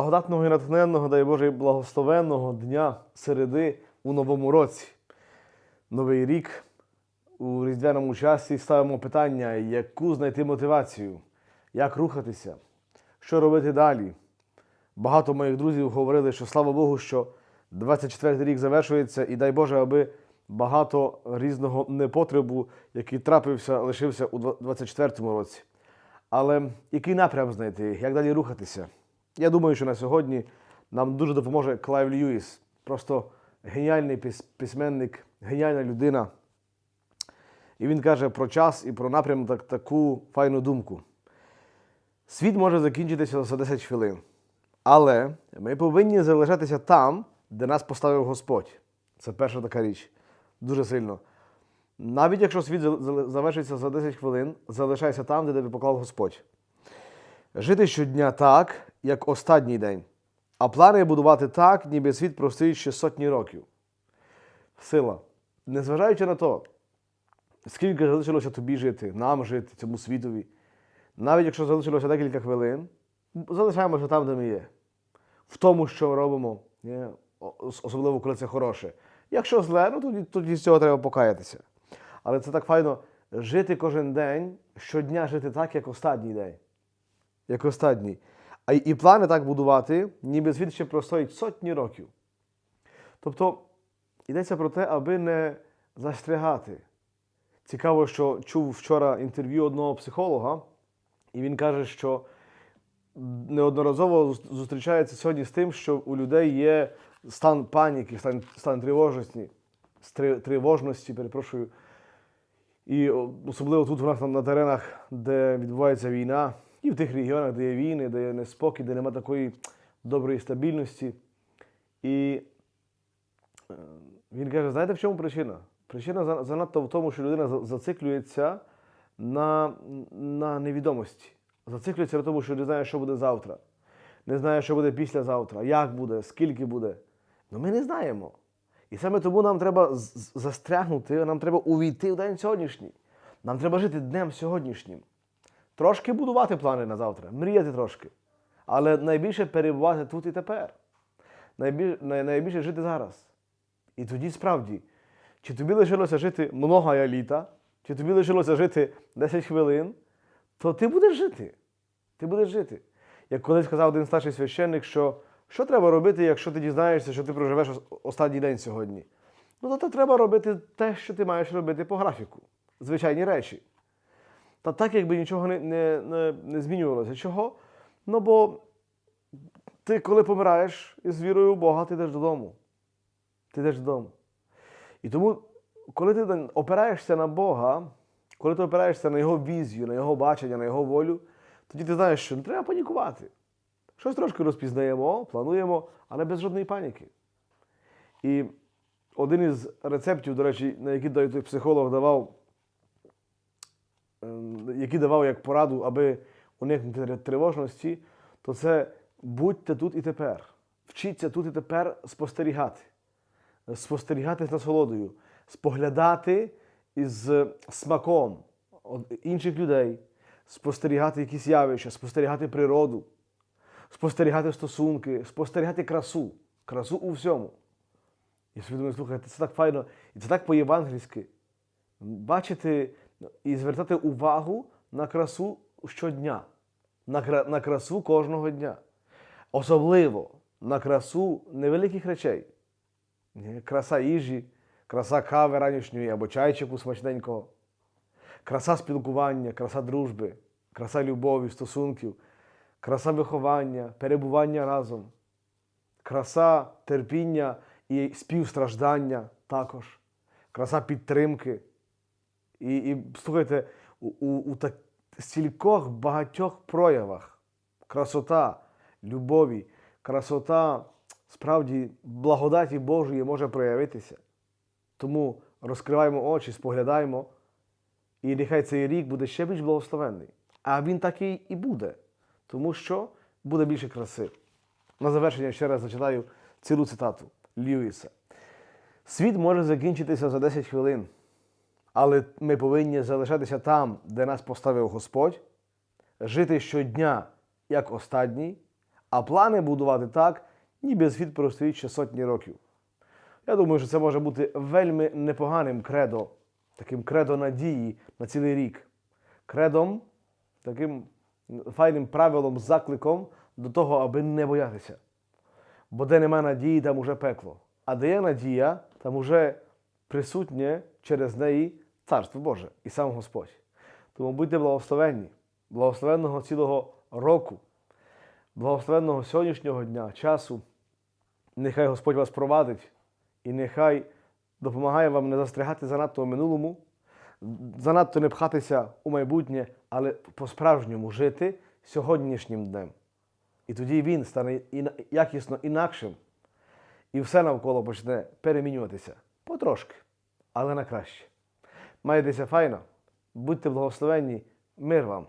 благодатного і натхненного, дай Боже, і благословенного дня середи у новому році. Новий рік у різдвяному часі ставимо питання, яку знайти мотивацію, як рухатися, що робити далі. Багато моїх друзів говорили, що слава Богу, що 24 рік завершується, і дай Боже, аби багато різного непотребу, який трапився, лишився у 24 році. Але який напрям знайти, як далі рухатися? Я думаю, що на сьогодні нам дуже допоможе Клайв Льюіс. Просто геніальний письменник, геніальна людина. І він каже про час і про напрям так, таку файну думку. Світ може закінчитися за 10 хвилин, але ми повинні залишатися там, де нас поставив Господь. Це перша така річ. Дуже сильно. Навіть якщо світ завершиться за 10 хвилин, залишайся там, де тебе поклав Господь. Жити щодня так, як останній день, а плани будувати так, ніби світ простоїть ще сотні років. Сила. Незважаючи на то, скільки залишилося тобі жити, нам жити, цьому світові, навіть якщо залишилося декілька хвилин, залишаємося там, де ми є. В тому, що робимо, особливо коли це хороше. Якщо зле, ну тоді, тоді з цього треба покаятися. Але це так файно жити кожен день, щодня жити так, як останній день. Як останній. А і плани так будувати, ніби світ ще простоїть сотні років. Тобто йдеться про те, аби не застрягати. Цікаво, що чув вчора інтерв'ю одного психолога, і він каже, що неодноразово зустрічається сьогодні з тим, що у людей є стан паніки, стан, стан тривожності, тривожності, перепрошую. І особливо тут у нас на, на теренах, де відбувається війна, і в тих регіонах, де є війни, де є неспокій, де немає такої доброї стабільності. І е, він каже: знаєте, в чому причина? Причина занадто в тому, що людина зациклюється на, на невідомості. Зациклюється на тому, що не знає, що буде завтра, не знає, що буде післязавтра, як буде, скільки буде. Ну ми не знаємо. І саме тому нам треба застрягнути, нам треба увійти в день сьогоднішній. Нам треба жити днем сьогоднішнім. Трошки будувати плани на завтра, мріяти трошки. Але найбільше перебувати тут і тепер. Найбільше, най, найбільше жити зараз. І тоді справді, чи тобі лишилося жити много літа, чи тобі лишилося жити 10 хвилин, то ти будеш жити. Ти будеш жити. Як колись сказав один старший священник, що що треба робити, якщо ти дізнаєшся, що ти проживеш останній день сьогодні? Ну, то треба робити те, що ти маєш робити по графіку. Звичайні речі. Та так, якби нічого не, не, не, не змінювалося. Чого? Ну, бо ти, коли помираєш із вірою в Бога, ти йдеш додому. Ти йдеш додому. І тому, коли ти опираєшся на Бога, коли ти опираєшся на Його візію, на Його бачення, на Його волю, тоді ти знаєш, що не треба панікувати. Щось трошки розпізнаємо, плануємо, але без жодної паніки. І один із рецептів, до речі, на той психолог давав, ем, який давав як пораду, аби уникнути тривожності, то це будьте тут і тепер. Вчіться тут і тепер спостерігати. Спостерігати з насолодою, споглядати із смаком інших людей, спостерігати якісь явища, спостерігати природу, спостерігати стосунки, спостерігати красу, красу у всьому. Собі думаю, слухайте, це так файно, і це так по-євангельськи. Бачити і звертати увагу на красу щодня, на, на красу кожного дня. Особливо на красу невеликих речей. Краса їжі, краса кави ранішньої або чайчику смачненького, краса спілкування, краса дружби, краса любові, стосунків, краса виховання, перебування разом, краса терпіння і співстраждання також, краса підтримки. І, і слухайте, у, у, у так, стількох багатьох проявах красота любові, красота справді благодаті Божої може проявитися. Тому розкриваємо очі, споглядаємо, і нехай цей рік буде ще більш благословенний. А він такий і буде, тому що буде більше краси. На завершення ще раз зачитаю цілу цитату Льюіса. Світ може закінчитися за 10 хвилин, але ми повинні залишатися там, де нас поставив Господь, жити щодня як останній, а плани будувати так, ніби світ простоїть ще сотні років. Я думаю, що це може бути вельми непоганим кредо, таким кредо надії на цілий рік. Кредом, таким файним правилом, закликом до того, аби не боятися. Бо де нема надії, там уже пекло. А де є надія, там уже присутнє через неї Царство Боже і сам Господь. Тому будьте благословенні, благословенного цілого року, благословенного сьогоднішнього дня, часу. Нехай Господь вас провадить і нехай допомагає вам не застрягати занадто у минулому, занадто не пхатися у майбутнє, але по-справжньому жити сьогоднішнім днем. І тоді він стане якісно інакшим, і все навколо почне перемінюватися потрошки, але на краще. Майтеся файно, будьте благословенні, мир вам!